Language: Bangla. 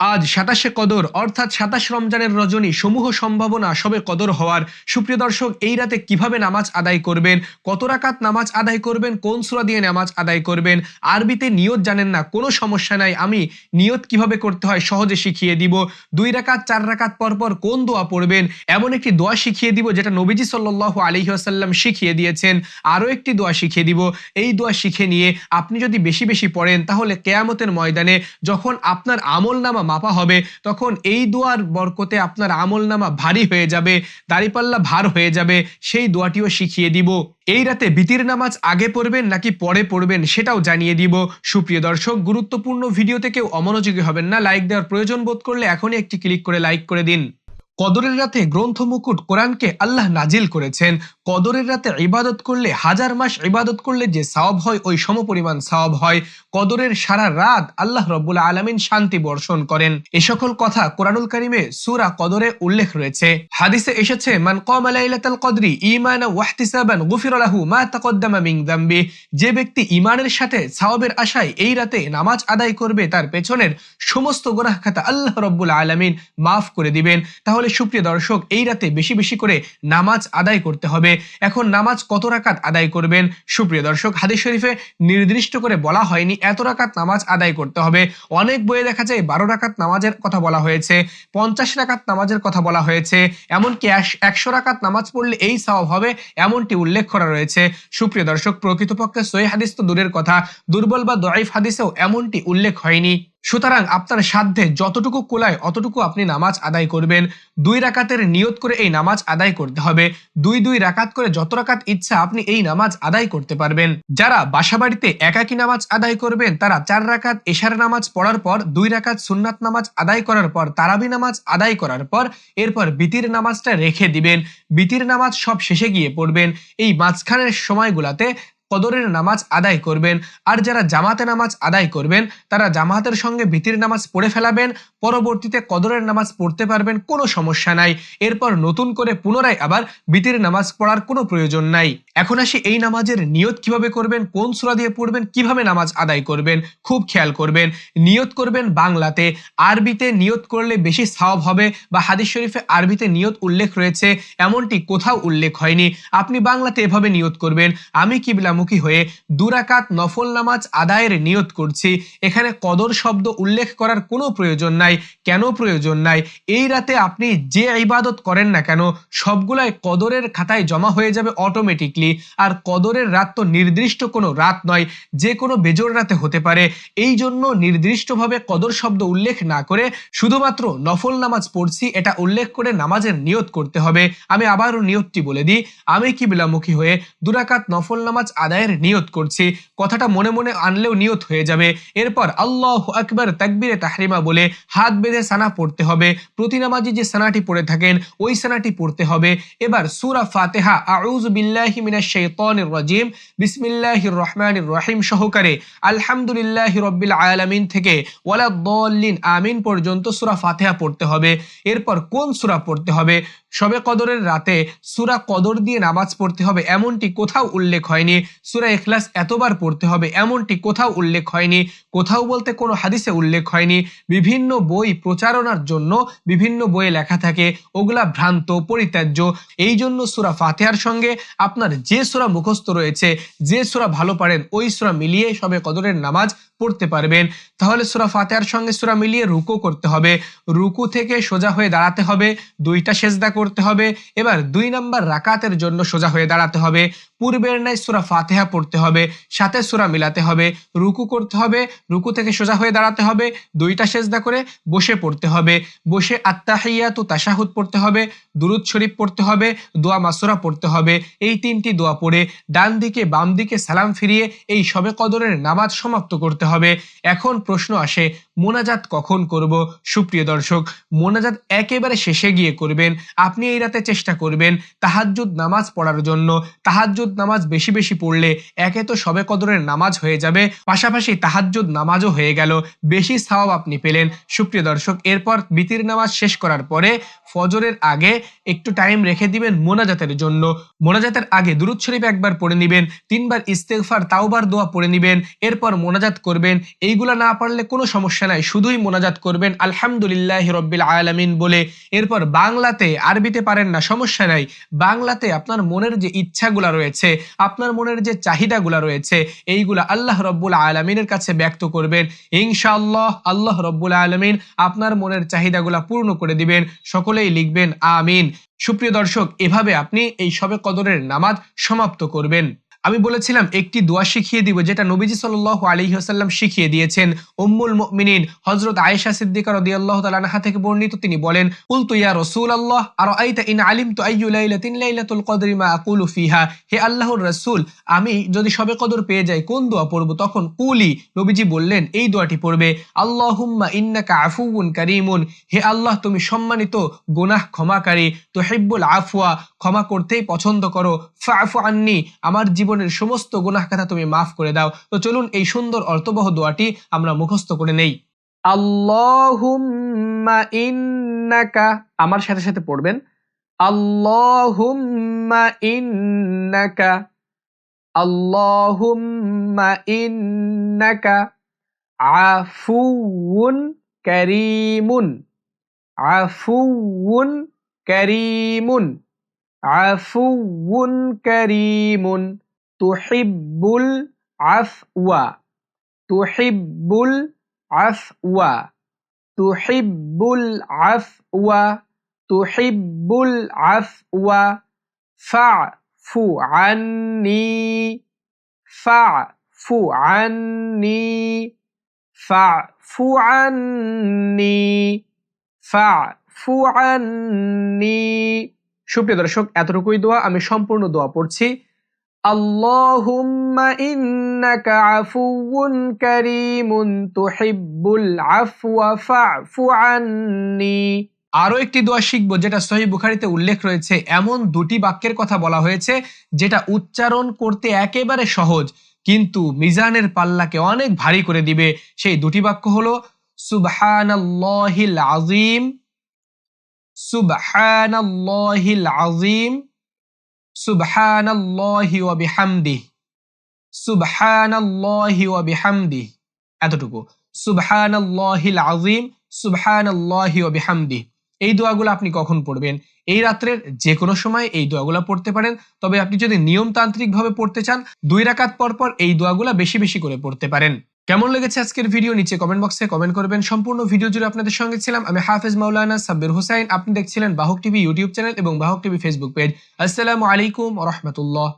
আজ সাতাশে কদর, অর্থাৎ সাতাশ রমজানের রজনী, সমূহ সম্ভাবনা সবে কদর হওয়ার। সুপ্রিয় দর্শক, এই রাতে কীভাবে নামাজ আদায় করবেন? কত রাকাত নামাজ আদায় করবেন? কোন সুরা দিয়ে নামাজ আদায় করবেন? আরবিতে নিয়ত জানেন না, কোনো সমস্যা নাই। আমি নিয়ত কীভাবে করতে হয় সহজে শিখিয়ে দিব। দুই রাকাত, চার রাকাত পর পর কোন দোয়া পড়বেন? এমন একটি দোয়া শিখিয়ে দিব যেটা নবীজি সাল্লাহ আলহিহাসাল্লাম শিখিয়ে দিয়েছেন। আরও একটি দোয়া শিখিয়ে দিব। এই দোয়া শিখে নিয়ে আপনি যদি বেশি বেশি পড়েন, তাহলে কেয়ামতের ময়দানে যখন আপনার আমল নামা মাপা হবে, তখন এই দোয়ার বরকতে আপনার আমল নামা ভারী হয়ে যাবে, দাড়িপাল্লা ভার হয়ে যাবে, সেই দোয়াটিও শিখিয়ে দিব। এই রাতে বিতির নামাজ আগে পড়বেন নাকি পরে পড়বেন সেটাও জানিয়ে দিব। সুপ্রিয় দর্শক, গুরুত্বপূর্ণ ভিডিওতে কেউ অমনোযোগী হবেন না। লাইক দেওয়ার প্রয়োজন বোধ করলে এখনই একটি ক্লিক করে লাইক করে দিন। কদরের রাতে গ্রন্থ মুকুট কোরআনকে আল্লাহ নাজিল করেছেন। কদরের রাতে ইবাদত করলে, হাজার মাস ইবাদত করলে যে সওয়াব হয়, ওই সমপরিমাণ সওয়াব হয়। কদরের সারা রাত আল্লাহ রব্বুল আলমিন শান্তি বর্ষণ করেন। এ সকল কথা কোরআনুল করিমে সুরা কদরে উল্লেখ রয়েছে। হাদিসে এসেছে, মান কম লাইলাতাল কদরি ইমানা ওয়াহতিসাবান গুফির লাহু মা তাকদ্দামা মিন যামবি যে ব্যক্তি ইমানের সাথে সওয়াবের আশায় এই রাতে নামাজ আদায় করবে, তার পেছনের সমস্ত গুনাহ খাতা আল্লাহ রব্বুল আলামিন মাফ করে দিবেন। তাহলে সুপ্রিয় দর্শক, এই রাতে বেশি বেশি করে নামাজ আদায় করতে হবে। এখন নামাজ কত রাকাত আদায় করবেন? সুপ্রিয় দর্শক, হাদিস শরীফে নির্দিষ্ট করে বলা হয়নি এত রাকাত নামাজ আদায় করতে হবে। অনেক বইয়ে দেখা যায় বারো রাকাত নামাজের কথা বলা হয়েছে, পঞ্চাশ রাকাত নামাজের কথা বলা হয়েছে, এমনকি একশো রাকাত নামাজ পড়লে এই সওয়াব হবে এমনটি উল্লেখ করা রয়েছে। সুপ্রিয় দর্শক, প্রকৃতপক্ষে সই হাদিস তো দূরের কথা, দুর্বল বা দরাইফ হাদিসেও এমনটি উল্লেখ হয়নি। সুতরাং আপনার সাধ্যে যতটুকু কোলায়, অতটুকু আপনি নামাজ আদায় করবেন। দুই রাকাতের নিয়ত করে এই নামাজ আদায় করতে হবে। দুই দুই রাকাত করে যত রাকাত ইচ্ছা আপনি এই নামাজ আদায় করতে পারবেন। যারা বাসাবাড়িতে একাকি নামাজ আদায় করবেন, তারা চার রাকাত এশার নামাজ পড়ার পর, দুই রাকাত সুন্নাত নামাজ আদায় করার পর, তারাবি নামাজ আদায় করার পর, এরপর বিতির নামাজটা রেখে দিবেন। বিতির নামাজ সব শেষে গিয়ে পড়বেন। এই মাঝখানের সময়গুলাতে কদরের নামাজ আদায় করবেন। আর যারা জামাতে নামাজ আদায় করবেন, তারা জামাতের সঙ্গে ভীতির নামাজ পড়ে ফেলাবেন, পরবর্তীতে কদরের নামাজ পড়তে পারবেন, কোনো সমস্যা নাই। এরপর নতুন করে পুনরায় আবার ভীতির নামাজ পড়ার কোনো প্রয়োজন নাই। এখন আসি এই নামাজের নিয়ত কীভাবে করবেন, কোন সুরা দিয়ে পড়বেন, কীভাবে নামাজ আদায় করবেন, খুব খেয়াল করবেন। নিয়ত করবেন বাংলাতে। আরবিতে নিয়ত করলে বেশি সাওয়াব হবে বা হাদিস শরীফে আরবিতে নিয়ত উল্লেখ রয়েছে, এমনটি কোথাও উল্লেখ হয়নি। আপনি বাংলাতে এভাবে নিয়ত করবেন, আমি কিবলা মুখী হয়ে দুরাকাত নফল নামাজ আদায়ের নিয়ত করছি। এখানে কদর শব্দ উল্লেখ করার কোনো প্রয়োজন নাই। কেন প্রয়োজন নাই? এই রাতে আপনি যে ইবাদত করেন না কেন, সবগুলাই কদরের খাতায় জমা হয়ে যাবে অটোমেটিকলি আর কদরের রাত তো নির্দিষ্ট কোনো রাত নয়, যে কোনো বেজোর রাতে হতে পারে। এই জন্য নির্দিষ্টভাবে কদর শব্দ উল্লেখ না করে শুধুমাত্র নফল নামাজ পড়ছি, এটা উল্লেখ করে নামাজের নিয়ত করতে হবে। আমি আবারও নিয়তটি বলে দিই, আমি কি বিলামুখী হয়ে দুরাকাত নফল নামাজ আদায়ের নিয়ত করছি। কথাটা মনে মনে আনলেও নিয়ত হয়ে যাবে। এরপর আল্লাহ আকবর তাকবিরে তাহরিমা বলে হাত বেঁধে সানা পড়তে হবে। প্রতি নামাজি যে সানাটি পড়ে থাকেন, ওই সানাটি পড়তে হবে। এবার সুরা ফাতেহা আউজ বিল্লাহি শাইতানির রাজিম। বিসমিল্লাহির রহমানির রহিম সহকারে আলহামদুলিল্লাহি রব্বিল আলামিন থেকে ওয়ালা আমিন পর্যন্ত সুরা ফাতেহা পড়তে হবে। এরপর কোন সুরা পড়তে হবে? সবে কদরের রাতে সুরা কদর দিয়ে নামাজ পড়তে হবে, এমনটি কোথাও উল্লেখ হয়নি। সুরা এখলাস এতবার পড়তে হবে। এমনটি কোথাও উল্লেখ হয়নি, কোথাও বলতে কোনো হাদিসে উল্লেখ হয়নি। বিভিন্ন বই প্রচারণার জন্য বিভিন্ন বইয়ে লেখা থাকে, ওগুলা ভ্রান্ত, পরিত্যাজ্য। এই জন্য সুরা ফাতেহার সঙ্গে আপনার যে সুরা মুখস্থ রয়েছে, যে সুরা ভালো পারেন, ওই সুরা মিলিয়ে সবে কদরের নামাজ পড়তে পারবেন। তাহলে সুরা ফাতেহার সঙ্গে সুরা মিলিয়ে রুকু করতে হবে। রুকু থেকে সোজা হয়ে দাঁড়াতে হবে, দুইটা সেজদা করতে হবে। এবার দুই নাম্বার রাকাতের জন্য সোজা হয়ে দাঁড়াতে হবে। পূর্বের ন্যায় সুরা ফাতেহা পড়তে হবে, সাথে সুরা মিলাতে হবে, রুকু করতে হবে, রুকু থেকে সোজা হয়ে দাঁড়াতে হবে, দুইটা সেজদা করে বসে পড়তে হবে, বসে আত্মাহিয়াত ও তাশাহুদ পড়তে হবে, দুরুদ শরীফ পড়তে হবে, দোয়া মাসুরা পড়তে হবে, এই তিনটি দোয়া পড়ে ডান দিকে বাম দিকে সালাম ফিরিয়ে এই সবে কদরের নামাজ সমাপ্ত করতে হবে। এখন প্রশ্ন আসে, মোনাজাত কখন করব? সুপ্রিয় দর্শক, মোনাজাত একেবারে শেষে গিয়ে করবেন, আপনি এই রাতে চেষ্টা করবেন তাহাজ্জুদ নামাজ পড়ার জন্য, তাহাজ্জুদ নামাজ বেশি বেশি পড়লে একে তো সবে কদরের নামাজ হয়ে যাবে। পাশাপাশি তাহাজ্জুদ নামাজও হয়ে গেল। বেশি সাওয়াব আপনি পেলেন। সুপ্রিয় দর্শক, এরপর বিতির নামাজ শেষ করার পরে ফজরের আগে একটু টাইম রেখে দিবেন মোনাজাতের জন্য। মোনাজাতের আগে দুরুদ শরীফ একবার পড়ে নিবেন, তিনবার ইস্তেগফার, তাওবার, দোয়া পড়ে নিবেন, এরপর মোনাজাত করবেন। এইগুলা না পারলে কোনো সমস্যা নাই, শুধুই মোনাজাত করবেন, আলহামদুলিল্লাহ রব্বিল আলামিন বলে। এরপর বাংলাতে আরবিতে পারেন না, সমস্যা নাই। বাংলাতে আপনার মনের যে ইচ্ছাগুলা রয়েছে, আপনার মনের যে চাহিদাগুলা রয়েছে, এইগুলা আল্লাহ রব্বুল আলমিনের কাছে ব্যক্ত করবেন। ইনশাআল্লাহ আল্লাহ রব্বুল আলমিন আপনার মনের চাহিদাগুলা পূর্ণ করে দিবেন। সকলেই লিখবেন আমিন। সুপ্রিয় দর্শক এভাবে আপনি এই সবে কদরের নামাজ সমাপ্ত করবেন। আমি বলেছিলাম, একটি দোয়া শিখিয়ে দিব যেটা নবীজি সাল্লাহ আলহিহাসাল্লাম শিখিয়ে দিয়েছেন। উম্মুল মুমিনিন হজরত আয়েশা সিদ্দিকা রদিয়াল্লাহ তালানহা থেকে বর্ণিত, তিনি বলেন কুল তুইয়া রসুল আল্লাহ আর আইতা ইন আলিম তু ফিহা? হে আল্লাহর আমি যদি সবে কদর পেয়ে যাই, কোন দোয়া পড়ব? তখন কুলি নবীজি বললেন, এই দোয়াটি পড়বে, আল্লাহুম্মা ইন্নাকা আফুউন কারীমুন। হে আল্লাহ, তুমি সম্মানিত গুনাহ ক্ষমাকারী, তুহিব্বুল আফওয়া, ক্ষমা করতেই পছন্দ করো। আন্নি, আমার জীবনের সমস্ত গুনাহ কথা তুমি মাফ করে দাও। তো চলুন এই সুন্দর অর্থবহ দোয়াটি আমরা মুখস্থ করে নেই। ইন্নাকা, আমার সাথে সাথে পড়বেন। আল্লাহুম্মা ইন্নাকা তুহিব্বুল আফওয়া তুহিব্বুল আফওয়া তুহিব্বুল আফওয়া তুহিব্বুল আফওয়া, ফাফু আন্নি ফাফু আন্নি ফাফু আন্নি ফাফু আন্নি। সুপ্রিয় দর্শক, এতটুকুই দোয়া, আমি সম্পূর্ণ দোয়া পড়ছি। আল্লাহুম্মা ইন্নাকা আফুউন কারীমুন তুহিব্বুল আফওয়া ফাফু আন্নি। আরও একটি দোয়া শিখব যেটা সহি বুখারিতে উল্লেখ রয়েছে, এমন দুটি বাক্যের কথা বলা হয়েছে যেটা উচ্চারণ করতে একেবারে সহজ, কিন্তু মিজানের পাল্লাকে অনেক ভারী করে দিবে। সেই দুটি বাক্য হলো, সুবহানাল্লাহিল আজিম সুবহানাল্লাহিল আজিম সুবহানাল্লাহি ওয়া বিহামদিহি সুবহানাল্লাহি ওয়া বিহামদিহি এতটুকু। সুবহানাল্লাহিল আজিম সুবহানাল্লাহি ওয়া বিহামদিহি এই দোয়াগুলো আপনি কখন পড়বেন? এই রাত্রের যে কোনো সময় এই দোয়াগুলো পড়তে পারেন। তবে আপনি যদি নিয়মতান্ত্রিক ভাবে পড়তে চান, দুই রাকাত পর পর এই দোয়াগুলো বেশি বেশি করে পড়তে পারেন। কেমন লেগেছে আজকের ভিডিও নিচে কমেন্ট বক্সে কমেন্ট করবেন। সম্পূর্ণ ভিডিও জুড়ে আপনাদের সঙ্গে ছিলাম আমি হাফেজ মাওলানা সাব্বির হুসাইন। আপনি দেখছিলেন বাহক টিভি ইউটিউব চ্যানেল এবং বাহক টিভি ফেসবুক পেজ আসসালামু আলাইকুম রহমতুল্লাহ।